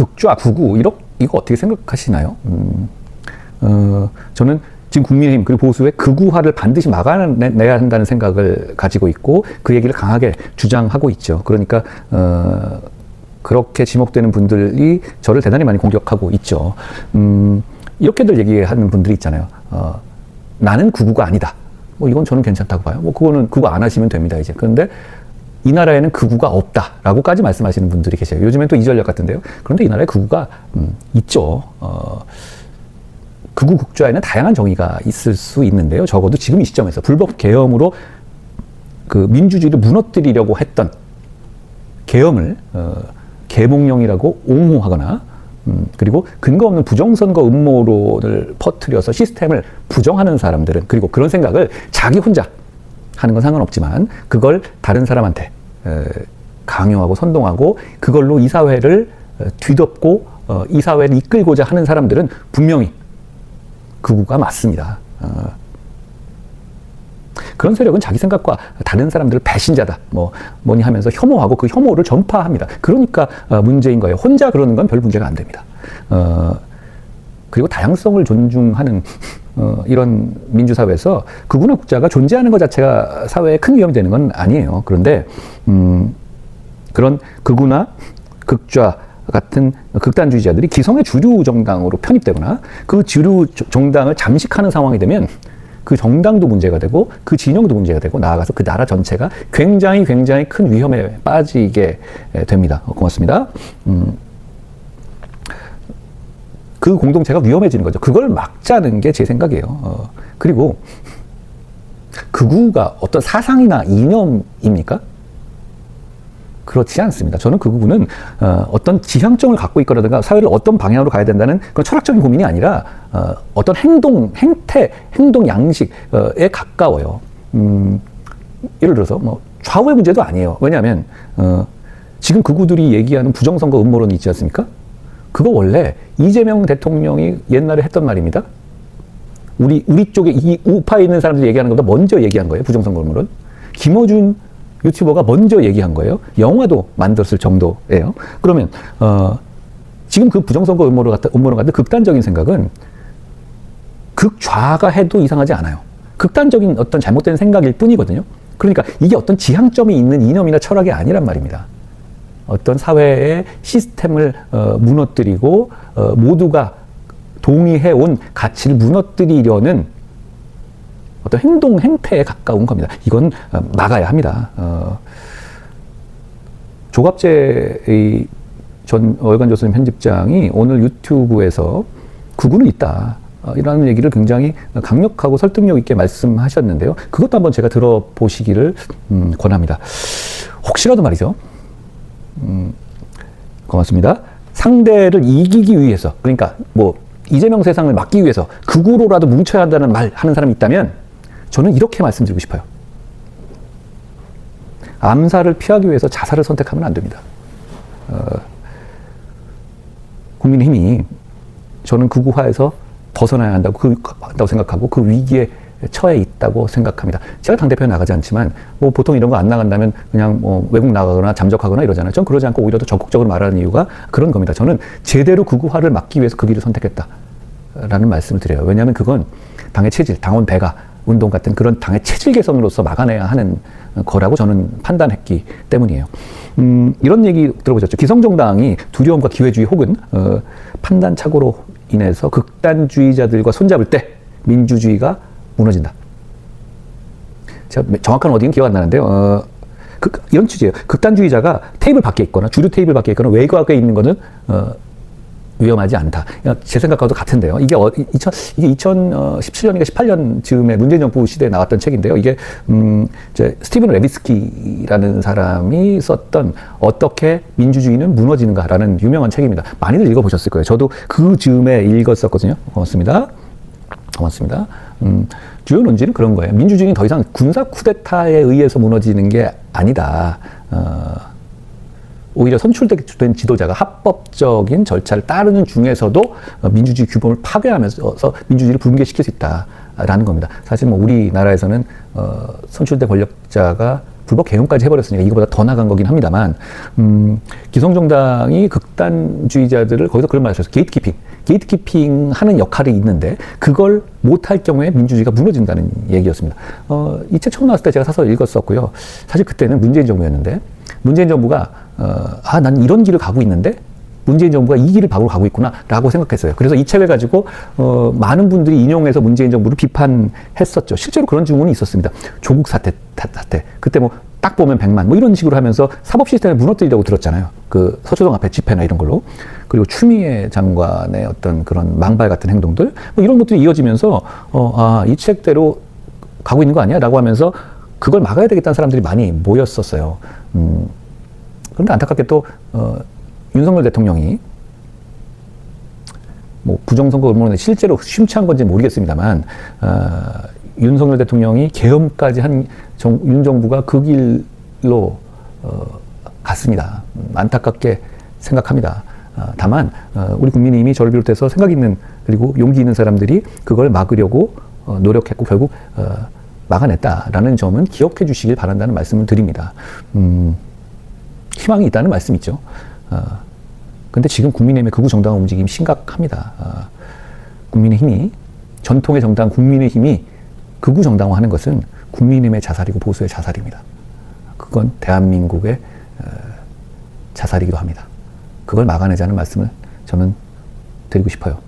극좌, 극우 이러, 이거 어떻게 생각하시나요? 음, 어, 저는 지금 국민의힘 그리고 보수의 극우화를 반드시 막아내야 한다는 생각을 가지고 있고 그 얘기를 강하게 주장하고 있죠. 그러니까 어, 그렇게 지목되는 분들이 저를 대단히 많이 공격하고 있죠. 음, 이렇게들 얘기하는 분들이 있잖아요. 어, 나는 극우가 아니다. 뭐 이건 저는 괜찮다고 봐요. 뭐 그거는 그거 안 하시면 됩니다 이제. 그런데 이 나라에는 극우가 없다라고까지 말씀하시는 분들이 계세요. 요즘엔 또 이 전략 같은데요. 그런데 이 나라에 극우가 음, 있죠. 어, 극우 국좌에는 다양한 정의가 있을 수 있는데요. 적어도 지금 이 시점에서 불법 계엄으로 그 민주주의를 무너뜨리려고 했던 계엄을 어, 계몽령이라고 옹호하거나 음, 그리고 근거 없는 부정선거 음모론을 퍼뜨려서 시스템을 부정하는 사람들은 그리고 그런 생각을 자기 혼자 하는 건 상관없지만 그걸 다른 사람한테 에, 강요하고 선동하고 그걸로 이 사회를 어, 뒤덮고 어, 이 사회를 이끌고자 하는 사람들은 분명히 극우가 맞습니다. 어, 그런 세력은 자기 생각과 다른 사람들을 배신자다, 뭐 뭐니 하면서 혐오하고 그 혐오를 전파합니다. 그러니까 어, 문제인 거예요. 혼자 그러는 건 별 문제가 안 됩니다. 어, 그리고 다양성을 존중하는 어, 이런 민주사회에서 극우나 국자가 존재하는 것 자체가 사회에 큰 위험이 되는 건 아니에요. 그런데 음, 그런 극우나 극좌 같은 극단주의자들이 기성의 주류 정당으로 편입되거나 그 주류 조- 정당을 잠식하는 상황이 되면 그 정당도 문제가 되고 그 진영도 문제가 되고 나아가서 그 나라 전체가 굉장히 굉장히 큰 위험에 빠지게 에, 됩니다. 어, 고맙습니다. 음, 그 공동체가 위험해지는 거죠. 그걸 막자는 게 제 생각이에요. 어, 그리고 극우가 어떤 사상이나 이념입니까? 그렇지 않습니다. 저는 그 부분은 어, 어떤 지향점을 갖고 있거라든가 사회를 어떤 방향으로 가야 된다는 그런 철학적인 고민이 아니라 어, 어떤 행동, 행태, 행동 양식에 가까워요. 음, 예를 들어서 뭐 좌우의 문제도 아니에요. 왜냐하면 어, 지금 극우들이 얘기하는 부정선거 음모론이 있지 않습니까? 그거 원래 이재명 대통령이 옛날에 했던 말입니다. 우리 우리 쪽에 이 우파에 있는 사람들이 얘기하는 것보다 먼저 얘기한 거예요. 부정선거 음모론. 김어준 유튜버가 먼저 얘기한 거예요. 영화도 만들었을 정도예요. 그러면 어, 지금 그 부정선거 음모론 같은 음모론 같은 극단적인 생각은 극좌가 해도 이상하지 않아요. 극단적인 어떤 잘못된 생각일 뿐이거든요. 그러니까 이게 어떤 지향점이 있는 이념이나 철학이 아니란 말입니다. 어떤 사회의 시스템을 어, 무너뜨리고 어, 모두가 동의해 온 가치를 무너뜨리려는 어떤 행동 행태에 가까운 겁니다. 이건 어, 막아야 합니다. 어, 조갑재의 전 월간 조선인 편집장이 오늘 유튜브에서 구구는 있다. 어, 이라는 얘기를 굉장히 강력하고 설득력 있게 말씀하셨는데요. 그것도 한번 제가 들어보시기를 음, 권합니다. 혹시라도 말이죠. 음, 고맙습니다. 상대를 이기기 위해서, 그러니까 뭐 이재명 세상을 막기 위해서 극우로라도 뭉쳐야 한다는 말 하는 사람이 있다면 저는 이렇게 말씀드리고 싶어요. 암살을 피하기 위해서 자살을 선택하면 안 됩니다. 어, 국민의힘이 저는 극우화에서 벗어나야 한다고, 그, 한다고 생각하고 그 위기에 처해 있다고 생각합니다. 제가 당대표에 나가지 않지만 뭐 보통 이런 거 안 나간다면 그냥 뭐 외국 나가거나 잠적하거나 이러잖아요. 전 그러지 않고 오히려 더 적극적으로 말하는 이유가 그런 겁니다. 저는 제대로 극우화를 막기 위해서 그 길을 선택했다라는 말씀을 드려요. 왜냐하면 그건 당의 체질, 당원 배가 운동 같은 그런 당의 체질 개선으로서 막아내야 하는 거라고 저는 판단했기 때문이에요. 음, 이런 얘기 들어보셨죠. 기성정당이 두려움과 기회주의 혹은 어, 판단 착오로 인해서 극단주의자들과 손잡을 때 민주주의가 무너진다. 제가 정확한 어디는 기억 안 나는데요. 어, 극, 이런 취지예요. 극단주의자가 테이블 밖에 있거나 주류 테이블 밖에 있거나 외곽에 있는 거는 어, 위험하지 않다. 제 생각과도 같은데요. 이게 어, 2000, 이게 2017년인가 18년 즈음에 문재인 정부 시대에 나왔던 책인데요. 이게 음, 이제 스티븐 레비스키라는 사람이 썼던 어떻게 민주주의는 무너지는가라는 유명한 책입니다. 많이들 읽어보셨을 거예요. 저도 그 즈음에 읽었었거든요. 고맙습니다. 고맙습니다. 음, 주요 논지는 그런 거예요. 민주주의는 더 이상 군사 쿠데타에 의해서 무너지는 게 아니다. 어, 오히려 선출된 지도자가 합법적인 절차를 따르는 중에서도 어, 민주주의 규범을 파괴하면서 민주주의를 붕괴시킬 수 있다라는 겁니다. 사실 뭐 우리나라에서는 어, 선출된 권력자가 불법 개헌까지 해버렸으니까 이거보다 더 나간 거긴 합니다만 음, 기성정당이 극단주의자들을 거기서 그런 말을 하셨어요. 게이트키핑. 게이트키핑 하는 역할이 있는데 그걸 못할 경우에 민주주의가 무너진다는 얘기였습니다. 어, 이 책 처음 나왔을 때 제가 사서 읽었었고요. 사실 그때는 문재인 정부였는데 문재인 정부가 어, 아, 난 이런 길을 가고 있는데 문재인 정부가 이 길을 밖으로 가고 있구나라고 생각했어요. 그래서 이 책을 가지고 어, 많은 분들이 인용해서 문재인 정부를 비판했었죠. 실제로 그런 증언이 있었습니다. 조국 사태, 사- 사태. 그때 뭐 딱 보면 100만 뭐 이런 식으로 하면서 사법 시스템을 무너뜨리려고 들었잖아요. 그 서초동 앞에 집회나 이런 걸로. 그리고 추미애 장관의 어떤 그런 망발 같은 행동들 뭐 이런 것들이 이어지면서 어, 아, 이 책대로 가고 있는 거 아니야? 라고 하면서 그걸 막아야 되겠다는 사람들이 많이 모였었어요. 음, 그런데 안타깝게 또 어, 윤석열 대통령이 뭐 부정선거 음모론에 실제로 심취한 건지 모르겠습니다만 어, 윤석열 대통령이 계엄까지 한 정, 윤 정부가 그 길로 어, 갔습니다. 음, 안타깝게 생각합니다. 어, 다만 어, 우리 국민의힘이 저를 비롯해서 생각 있는 그리고 용기 있는 사람들이 그걸 막으려고 어, 노력했고 결국 어, 막아냈다라는 점은 기억해 주시길 바란다는 말씀을 드립니다. 음, 희망이 있다는 말씀이죠. 어, 근데 지금 국민의힘의 극우 정당 움직임이 심각합니다. 어, 국민의힘이 전통의 정당 국민의힘이 극우 정당화하는 것은 국민의힘의 자살이고 보수의 자살입니다. 그건 대한민국의 어, 자살이기도 합니다. 그걸 막아내자는 말씀을 저는 드리고 싶어요.